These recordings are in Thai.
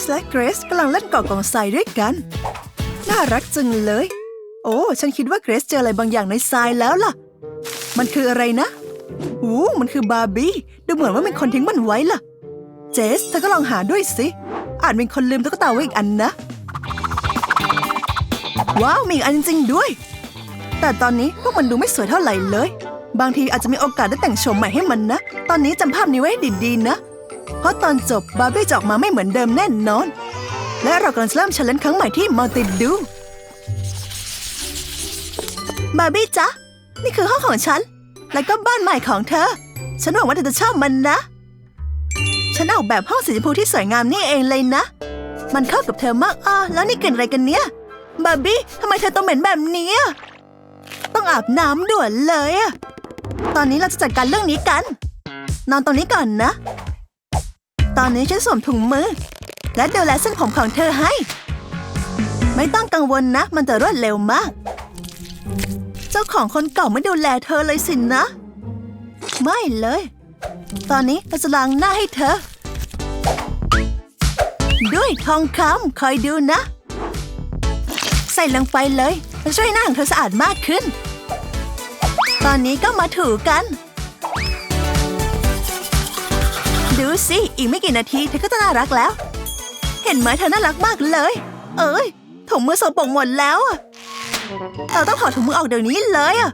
สและเกรซกำลังเล่นกาะกองทรายด้วยกัน น่ารักจังเลย โอ้ ฉันคิดว่าเกรซเจออะไรบางอย่างในทรายแล้วล่ะ มันคืออะไรนะอู้มันคือบาร์บี้ ดูเหมือนว่ามีคนทิ้งมันไว้ล่ะ เจส เธอก็ลองหาด้วยสิ อาจมีคนลืมตุ๊กตาไว้อีกอันนะ ว้าว มีอีกอันจริงด้วย แต่ตอนนี้พวกมันดูไม่สวยเท่าไหร่เลย บางทีอาจจะมีโอกาสได้แต่งโฉมใหม่ให้มันนะ ตอนนี้จำภาพนี้ไว้ให้ดีๆนะ เพราะตอนจบบาร์บี้จะออกมาไม่เหมือนเดิมแน่นอน และเรากำลังเริ่มเชลเลนครั้งใหม่ที่มัลติดู บาร์บี้จ๊ะ นี่คือห้องของฉัน แล้วก็บ้านใหม่ของเธอ ฉันหวังว่าเธอจะชอบมันนะ ฉันออกแบบห้องสีชมพูที่สวยงามนี่เองเลยนะ มันเข้ากับเธอมากอะแล้วนี่กลิ่นอะไรกันเนี่ย บาร์บี้ทำไมเธอต้องเหม็นแบบนี้ ต้องอาบน้ำด่วนเลยอะตอนนี้เราจะจัดการเรื่องนี้กัน นอนตรงนี้ก่อนนะ ตอนนี้ฉันสวมถุงมือ และดูแลเส้นผมของเธอให้ ไม่ต้องกังวลนะ มันจะรวดเร็วมาก เจ้าของคนเก่าไม่ดูแลเธอเลยสินะ ไม่เลย ตอนนี้เราจะล้างหน้าให้เธอ ด้วยทองคำคอยดูนะ ใส่ลงไปเลยมันช่วยหน้าของเธอสะอาดมากขึ้น ตอนนี้ก็มาถูกัน ดูสิ อีกไม่กี่นาทีเธอก็จะน่ารักแล้ว เห็นไหมเธอน่ารักมากเลย เอ้ยถุงมือสกปรกหมดแล้วอะเราต้องถอดถุงมือออกเดี๋ยวนี้เลยอะ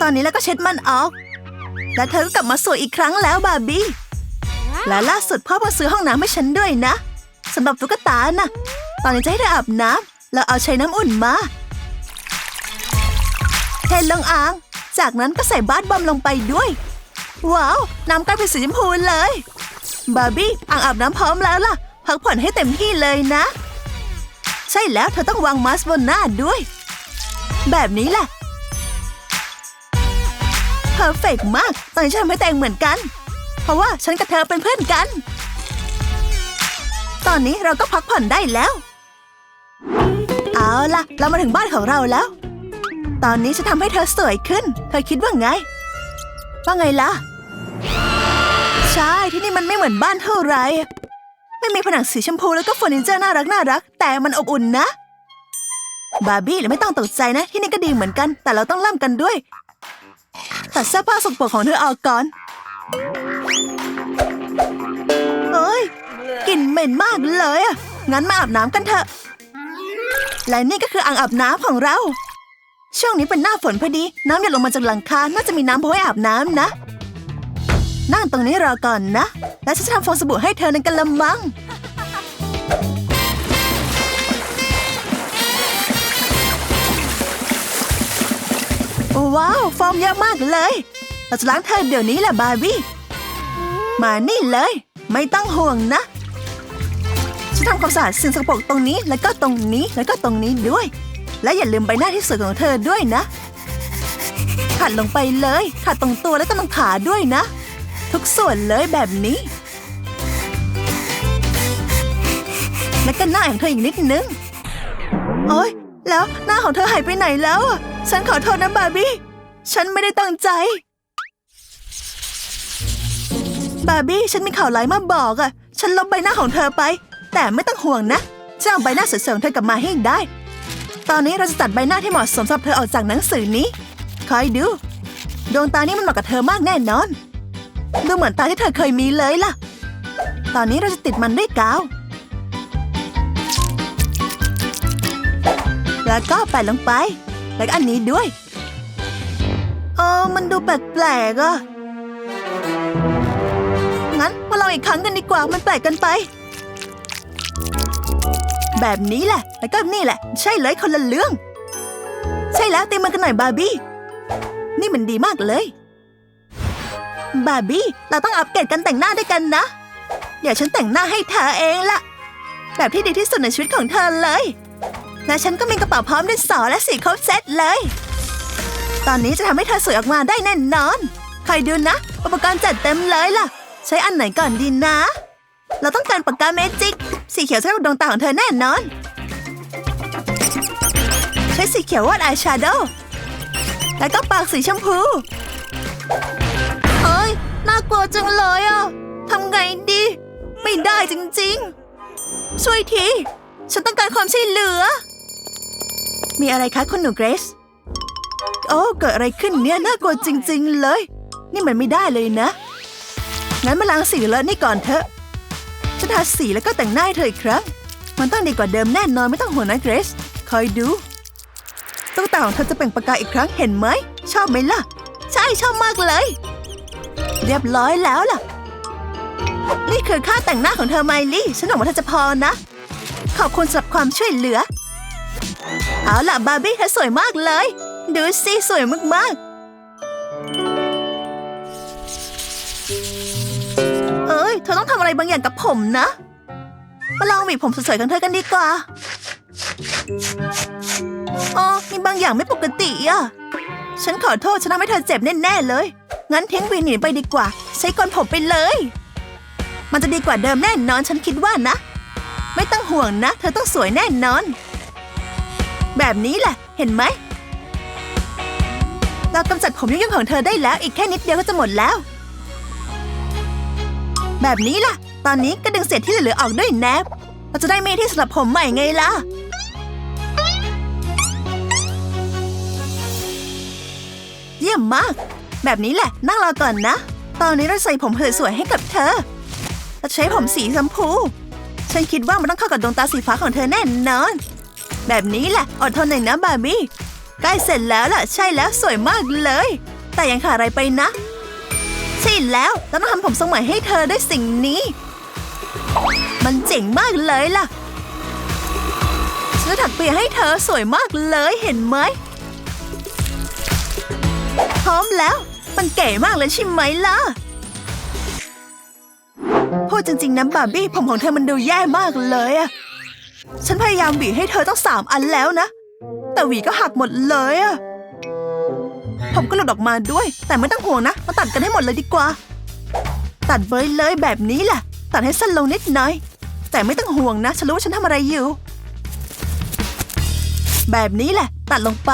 ตอนนี้แล้วก็เช็ดมันออก และเธอก็กลับมาสวยอีกครั้งแล้วบาร์บี้ และล่าสุดพ่อเพิ่งซื้อห้องน้ำให้ฉันด้วยนะสำหรับตุ๊กตานะตอนนี้จะให้เธออาบน้ำแล้วเอาใช้น้ำอุ่นมาเทลงอ่าง จากนั้นก็ใส่บาสบอมลงไปด้วย ว้าว น้ำกลายเป็นสีชมพูเลย บาร์บี้อ่างอาบน้ำพร้อมแล้วล่ะ พักผ่อนให้เต็มที่เลยนะ ใช่แล้วเธอต้องวางมาสก์บนหน้าด้วย แบบนี้แหละเพอร์เฟกมาก ตอนนี้ฉันทำให้แต่งเหมือนกัน เพราะว่าฉันกับเธอเป็นเพื่อนกัน ตอนนี้เราก็พักผ่อนได้แล้ว เอาล่ะ เรามาถึงบ้านของเราแล้ว ตอนนี้ฉันทำให้เธอสวยขึ้น เธอคิดว่าไง ว่าไงล่ะ ใช่ที่นี่มันไม่เหมือนบ้านเท่าไหรไม่มีผนังสีชมพูแล้วก็เฟอร์นิเจอร์น่ารักน่ารัก แต่มันอบอุ่นนะ บาร์บี้ไม่ต้องตกใจนะ ที่นี่ก็ดีเหมือนกัน แต่เราต้องล่ำกันด้วยตัดเสื้อผ้าสกปรกของเธอออกก่อนเอ้ยกลิ่นเหม็นมากเลยอะงั้นมาอาบน้ำกันเถอะและนี่ก็คืออ่างอาบน้ำของเรา ช่วงนี้เป็นหน้าฝนพอดี น้ำหยดลงมาจากหลังคา น่าจะมีน้ำพอให้อาบน้ำนะ นั่งตรงนี้รอก่อนนะ แล้วฉันจะทำฟองสบู่ให้เธอในกระมังว้าวฟองเยอะมากเลย เราจะล้างเธอเดี๋ยวนี้แหละบาร์บี้ มานี่เลย ไม่ต้องห่วงนะ ฉันทำความสะอาดสิ่งสกปรกตรงนี้ แล้วก็ตรงนี้ แล้วก็ตรงนี้ด้วย และอย่าลืมใบหน้าที่สวยของเธอด้วยนะ ขัดลงไปเลย ขัดตรงตัวแล้วก็ตรงขาด้วยนะ ทุกส่วนเลยแบบนี้ แล้วก็หน้าของเธออีกนิดนึง โอ๊ย แล้วหน้าของเธอหายไปไหนแล้วอะฉันขอโทษนะบาร์บี้ ฉันไม่ได้ตั้งใจ บาร์บี้ฉันมีข่าวร้ายมาบอกอะฉันลบใบหน้าของเธอไป แต่ไม่ต้องห่วงนะจะเอาใบหน้าสวยๆของเธอกลับมาให้ได้ ตอนนี้เราจะตัดใบหน้าที่เหมาะสมสำหรับเธอออกจากหนังสือนี้ คอยดู ดวงตานี่มันเหมาะกับเธอมากแน่นอน ดูเหมือนตาที่เธอเคยมีเลยล่ะ ตอนนี้เราจะติดมันด้วยกาว แล้วก็แปะลงไป แล้วก็อันนี้ด้วยเออมันดูแปลกๆอะงั้นมาลองอีกครั้งกันดีกว่า มันแปลกกันไป แบบนี้แหละ แล้วก็นี่แหละ ใช่เลยคนละเรื่อง ใช่แล้วตีมันกันหน่อยบาร์บี้ นี่มันดีมากเลย บาร์บี้ เราต้องอัปเกรดกันแต่งหน้าด้วยกันนะ เดี๋ยวฉันแต่งหน้าให้เธอเองละแบบที่ดีที่สุดในชีวิตของเธอเลย และฉันก็มีกระเป๋าพร้อมดินสอและสีครบเซตเลย ตอนนี้จะทำให้เธอสวยออกมาได้แน่นอน คอยดูนะ อุปกรณ์จัดเต็มเลยล่ะ ใช้อันไหนก่อนดีนะ เราต้องการปากกาเมจิก สีเขียวสำหรับดวงตาของเธอแน่นอน ใช้สีเขียววาดอายแชโดว์แล้วก็ปากสีชมพู จังเลยอะทำไงดี ไม่ได้จริงๆ ช่วยที ฉันต้องการความช่วยเหลือ มีอะไรคะคุณหนูเกรซโอ้เกิดอะไรขึ้นเนี่ยน่ากลัวจริง ๆ เลย นี่มันไม่ได้เลยนะ งั้นมาล้างสีเลอะนี่ก่อนเถอะฉันทาสีแล้วก็แต่งหน้าให้เธออีกครั้ง มันต้องดีกว่าเดิมแน่นอนไม่ต้องห่วงนะเกรซคอยดูตุ๊กตาของเธอจะเปล่งประกายอีกครั้งเห็นไหม ชอบไหมล่ะ ใช่ชอบมากเลย เรียบร้อยแล้วล่ะ นี่คือค่าแต่งหน้าของเธอไมลี่ ฉันหวังว่าเธอจะพอนะ ขอบคุณสำหรับความช่วยเหลือ เอาล่ะบาร์บี้เธอสวยมากเลย ดูสิสวยมากๆ เอ้ย เธอต้องทำอะไรบางอย่างกับผมนะ มาลองหวีผมสวยๆของเธอกันดีกว่าอ๋อมีบางอย่างไม่ปกติอะ ฉันขอโทษฉันทำให้เธอเจ็บแน่ๆเลย งั้นทิ้งวีหนีไปดีกว่า ใช้กลผมไปเลย มันจะดีกว่าเดิมแน่นอนฉันคิดว่านะ ไม่ต้องห่วงนะ เธอต้องสวยแน่นอน แบบนี้แหละ เห็นไหม เรากำจัดผมยุ่งๆของเธอได้แล้ว อีกแค่นิดเดียวก็จะหมดแล้ว แบบนี้ล่ะ ตอนนี้ก็ดึงเศษที่เหลือออกด้วยแนบเราจะได้มีที่สำหรับผมใหม่ไงล่ะเยี่ยมมาก แบบนี้แหละนั่งรอก่อนนะ ตอนนี้เราใส่ผมเสวยให้กับเธอเราใช้ผมสีชมพู ฉันคิดว่ามันต้องเข้ากับดวงตาสีฟ้าของเธอแน่นอน แบบนี้แหละอดทนหน่อยนะบาร์บี้ใกล้เสร็จแล้วล่ะใช่แล้วสวยมากเลย แต่ยังขาดอะไรไปนะใช่แล้วเราต้องทำผมทรงใหม่ให้เธอด้วยสิ่งนี้ มันเจ๋งมากเลยล่ะฉันจะถักเปียให้เธอสวยมากเลยเห็นไหมพร้อมแล้ว มันเก๋มากเลยใช่ไหมล่ะ พูดจริง ๆนะบาร์บี้ผมของเธอมันดูแย่มากเลยอะฉันพยายามหวีให้เธอต้องสามอันแล้วนะ แต่หวีก็หักหมดเลยอะผมก็หลุดออกมาด้วย แต่ไม่ต้องห่วงนะ มาตัดกันให้หมดเลยดีกว่า ตัดไว้เลยแบบนี้แหละ ตัดให้สั้นลงนิดหน่อย แต่ไม่ต้องห่วงนะ ฉันรู้ว่าฉันทำอะไรอยู่ แบบนี้แหละ ตัดลงไป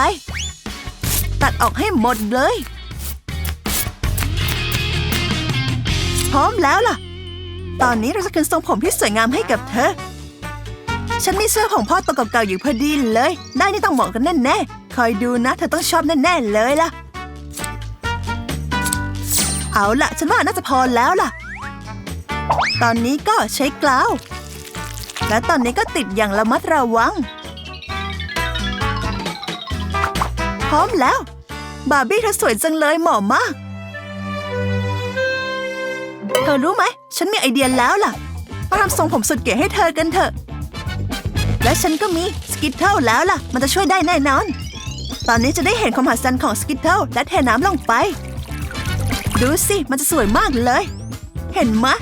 ตัดออกให้หมดเลย พร้อมแล้วล่ะ ตอนนี้เราจะคืนทรงผมที่สวยงามให้กับเธอ ฉันมีเสื้อของพ่อตัวเก่าๆอยู่พอดีเลย ได้นี่ต้องเหมาะกันแน่ๆคอยดูนะ เธอต้องชอบแน่ๆเลยล่ะ เอาล่ะ ฉันว่าน่าจะพอแล้วล่ะ ตอนนี้ก็ใช้กลาวและตอนนี้ก็ติดอย่างระมัดระวัง พร้อมแล้ว บาร์บี้เธอสวยจังเลยเหมาะมาก ธอรู้ไหม ฉันมีไอเดียแล้วล่ะมาทำทรงผมสุดเก๋ให้เธอกันเถอะ และฉันก็มีสกิทเทิลแล้วล่ะ มันจะช่วยได้แน่นอน ตอนนี้จะได้เห็นความหัศจรรย์ของสกิทเทิลและเทน้ำลงไป ดูสิ มันจะสวยมากเลย เห็นไหมะ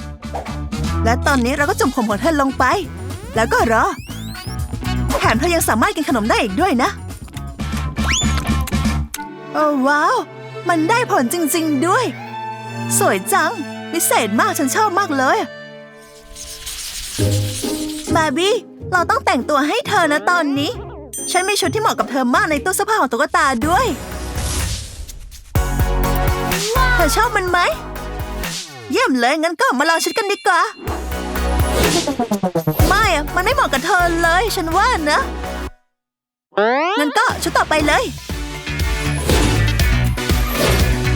และตอนนี้เราก็จุ่มผมของเธอลงไป แล้วก็รอ แถมเธอยังสามารถกินขนมได้อีกด้วยนะ โอ้ว้าว มันได้ผลจริง ๆ ด้วย สวยจัง พิเศษมากฉันชอบมากเลย บาร์บี้ เราต้องแต่งตัวให้เธอนะตอนนี้ ฉันมีชุดที่เหมาะกับเธอมากในตู้เสื้อผ้าของตุ๊กตาด้วย เธอชอบมันไหม เยี่ยมเลย งั้นก็มาลองชุดกันดีกว่า ไม่อะมันไม่เหมาะกับเธอเลย ฉันว่านะ งั้นก็ชุดต่อไปเลย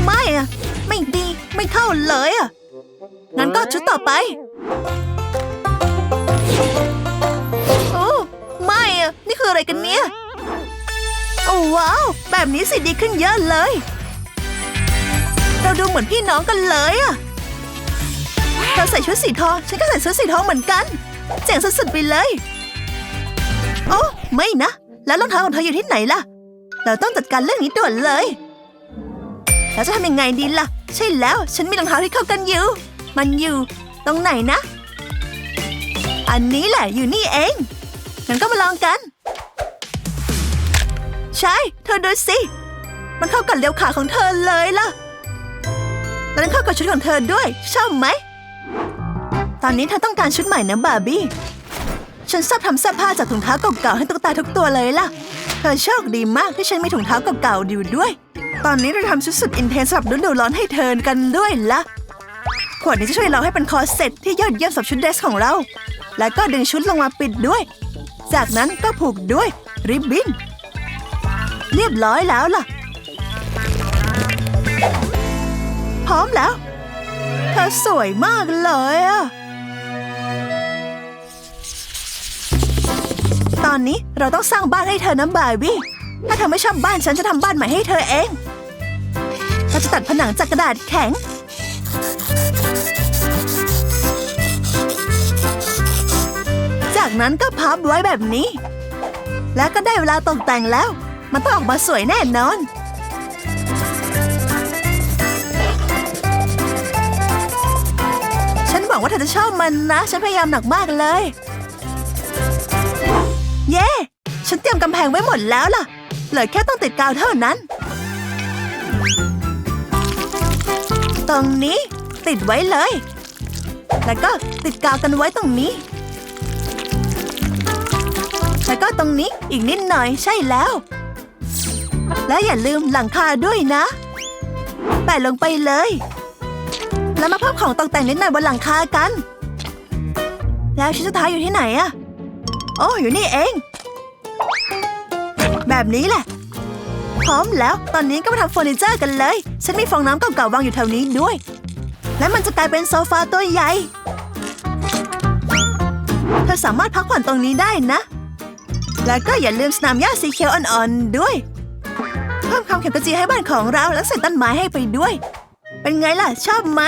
ไม่อะไม่ดี ไม่เข้าเลยอะ งั้นก็ชุดต่อไปโอ้ไม่อะนี่คืออะไรกันเนี่ย โอ้ว้าว แบบนี้สิดีขึ้นเยอะเลย เราดูเหมือนพี่น้องกันเลยอะเธอใส่ชุดสีทอง ฉันก็ใส่ชุดสีทองเหมือนกันเจ๋งสุดๆไปเลย โอ้ไม่นะ แล้วรองเท้าของเธออยู่ที่ไหนล่ะ เราต้องจัดการเรื่องนี้ด่วนเลย แล้วจะทำยังไงดีล่ะ ใช่แล้ว ฉันมีรองเท้าที่เข้ากันอยู่ มันอยู่ ตรงไหนนะ อันนี้แหละอยู่นี่เองงั้นก็มาลองกัน ใช่ เธอดูสิ มันเข้ากับเลี้ยวขาของเธอเลยล่ะแล้วนั้นเข้ากับชุดของเธอด้วย ชอบไหม ตอนนี้เธอต้องการชุดใหม่นะบาร์บี้ฉันชอบทำเสื้อผ้าจากถุงเท้าเก่าๆให้ตุ๊กตาทุกตัวเลยล่ะ เธอโชคดีมากที่ฉันมีถุงเท้าเก่าๆอยู่ด้วย ตอนนี้เราทำชุดสุดอินเทนสำหรับฤดูร้อนให้เธอกันด้วยล่ะ ขวดนี้จะช่วยเราให้เป็นคอร์เซ็ตที่ยอดเยี่ยมสำหรับชุดเดรสของเรา แล้วก็ดึงชุดลงมาปิดด้วย จากนั้นก็ผูกด้วยริบบิ้น เรียบร้อยแล้วล่ะ พร้อมแล้ว เธอสวยมากเลยอะตอนนี้เราต้องสร้างบ้านให้เธอนะบาร์บี้ ถ้าเธอไม่ชอบบ้านฉันจะทำบ้านใหม่ให้เธอเอง เราจะตัดผนังจากกระดาษแข็ง จากนั้นก็พับไว้แบบนี้ แล้วก็ได้เวลาตกแต่งแล้ว มันต้องออกมาสวยแน่นอนฉันหวังว่าเธอจะชอบมันนะ ฉันพยายามหนักมากเลย เย้ ฉันเตรียมกำแพงไว้หมดแล้วล่ะ เหลือแค่ต้องติดกาวเท่านั้น ตรงนี้ติดไว้เลย แล้วก็ติดกาวกันไว้ตรงนี้ แล้วก็ตรงนี้อีกนิดหน่อยใช่แล้ว และอย่าลืมหลังคาด้วยนะแปะลงไปเลย แล้วมาเพิ่มของตกแต่งนิดหน่อยบนหลังคากัน แล้วชิ้นสุดท้ายอยู่ที่ไหนอะโอ้อยู่นี่เอง แบบนี้แหละ พร้อมแล้ว ตอนนี้ก็มาทำเฟอร์นิเจอร์กันเลย ฉันมีฟองน้ำเก่าๆวางอยู่แถวนี้ด้วย และมันจะกลายเป็นโซฟาตัวใหญ่ เธอสามารถพักผ่อนตรงนี้ได้นะ แล้วก็อย่าลืมสนามหญ้าสีเขียวอ่อนๆด้วย เพิ่มความเขียวกระจีให้บ้านของเราและใส่ต้นไม้ให้ไปด้วย เป็นไงล่ะ ชอบไหม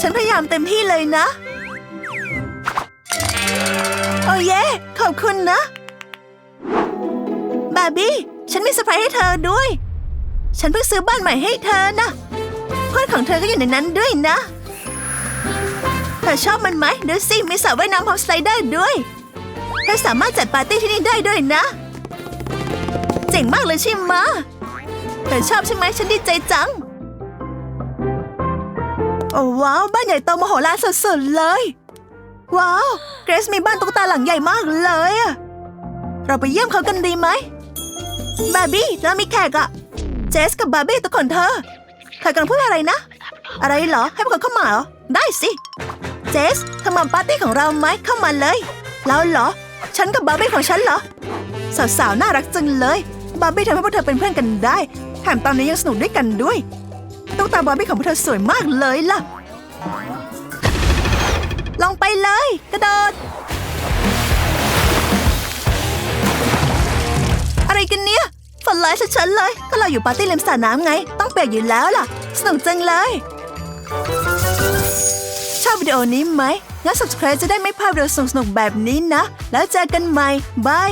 ฉันพยายามเต็มที่เลยนะ โอ้เย่ขอบคุณนะ บาร์บี้ ฉันมีเซอร์ไพรส์ให้เธอด้วย ฉันเพิ่งซื้อบ้านใหม่ให้เธอนะเพื่อนของเธอก็อยู่ในนั้นด้วยนะ เธอชอบมันไหมดูสิมีสระว่ายน้ำพร้อมสไลเดอร์ด้วย เธอสามารถจัดปาร์ตี้ที่นี่ได้ด้วยนะ เจ๋งมากเลยใช่ไหมเธอชอบใช่ไหมฉันดีใจจัง โอ้ว้าวบ้านใหญ่โตมโหฬารสุดๆเลย ว้าวเกรซมีบ้านตุ๊กตาหลังใหญ่มากเลยอะเราไปเยี่ยมเขากันดีไหมบาร์บี้เรามีแขกอะเจสกับบาร์บี้ตัวคนเธอเธอกำลังพูดอะไรนะ อะไรเหรอให้พวกเขาเข้ามาเหรอ ได้สิ เจสเธอมาปาร์ตี้ของเราไหมเข้ามาเลย แล้วเหรอ ฉันกับบาร์บี้ของฉันเหรอ สาวๆ น่ารักจังเลย บาร์บี้ทำให้พวกเธอเป็นเพื่อนกันได้แถมตอนนี้ยังสนุกด้วยกันด้วยตุ๊กตาบาร์บี้ของพวกเธอสวยมากเลยล่ะลงไปเลย กระโดด อะไรกันเนี่ยฝันร้ายชัดๆเลย ก็เราอยู่ปาร์ตี้ริมสระน้ำไง ต้องเปียกอยู่แล้วล่ะ สนุกจังเลย อบวิดีโอนี้ไหมงั้น subscribe จะได้ไม่พลาดวิดีโอสนุกๆแบบนี้นะ แล้วเจอกันใหม่บาย